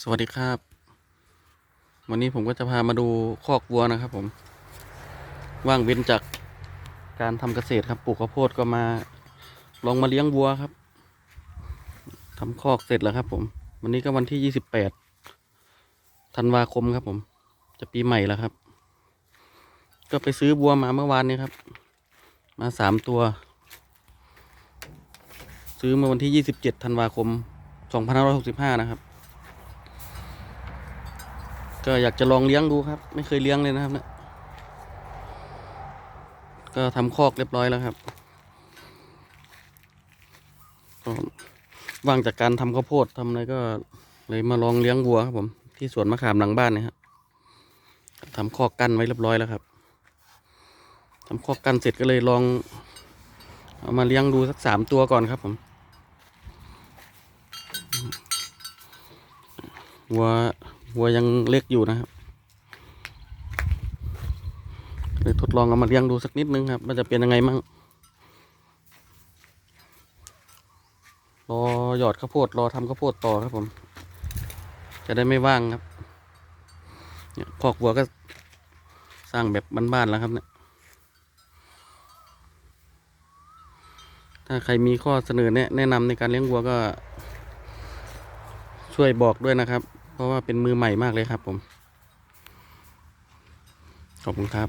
สวัสดีครับ วันนี้ผมก็จะพามาดูคอกวัวนะครับ ผม ว่างเว้นจากการทำเกษตรครับปลูกข้าวโพดก็มา ลองมาเลี้ยงวัวครับทำคอกเสร็จแล้วครับ ผม วันนี้ก็วันที่ยี่สิบแปดธันวาคมครับ ผม จะปีใหม่แล้วครับ ก็ไปซื้อวัวมาเมื่อวานนี้ครับ มาสามตัว ซื้อเมื่อวันที่ยี่สิบเจ็ดธันวาคมสองพันห้าร้อยหกสิบห้านะครับ ก็อยากจะลองเลี้ยงดูครับ ไม่เคยเลี้ยงเลยนะครับเนะก็ทำคอกเรียบร้อยแล้วครับก็ว่างจากการทำข้าวโพดทำอะไรก็เลยมาลองเลี้ยงวัวครับผมที่สวนมะขามหลังบ้านเนยครับทำคอกกั้นไว้เรียบร้อยแล้วครับทำคอกกั้นเสร็จก็เลยลอง เอามาเลี้ยงดูสักสามตัวก่อนครับผมวัว วัวยังเล็กอยู่นะครับเลยทดลองเอามาเลี้ยงดูสักนิดนึงครับว่าจะเป็นยังไงมั่งรอหยอดข้าวโพดรอทำข้าวโพดต่อครับผม จะได้ไม่ว่างครับ เนี่ยคอกวัวก็สร้างแบบบ้านๆแล้วครับเนี่ยถ้าใครมีข้อเสนอแนะแนะนำในการเลี้ยงวัวก็ช่วยบอกด้วยนะครับ เพราะว่าเป็นมือใหม่มากเลยครับผม ขอบคุณครับ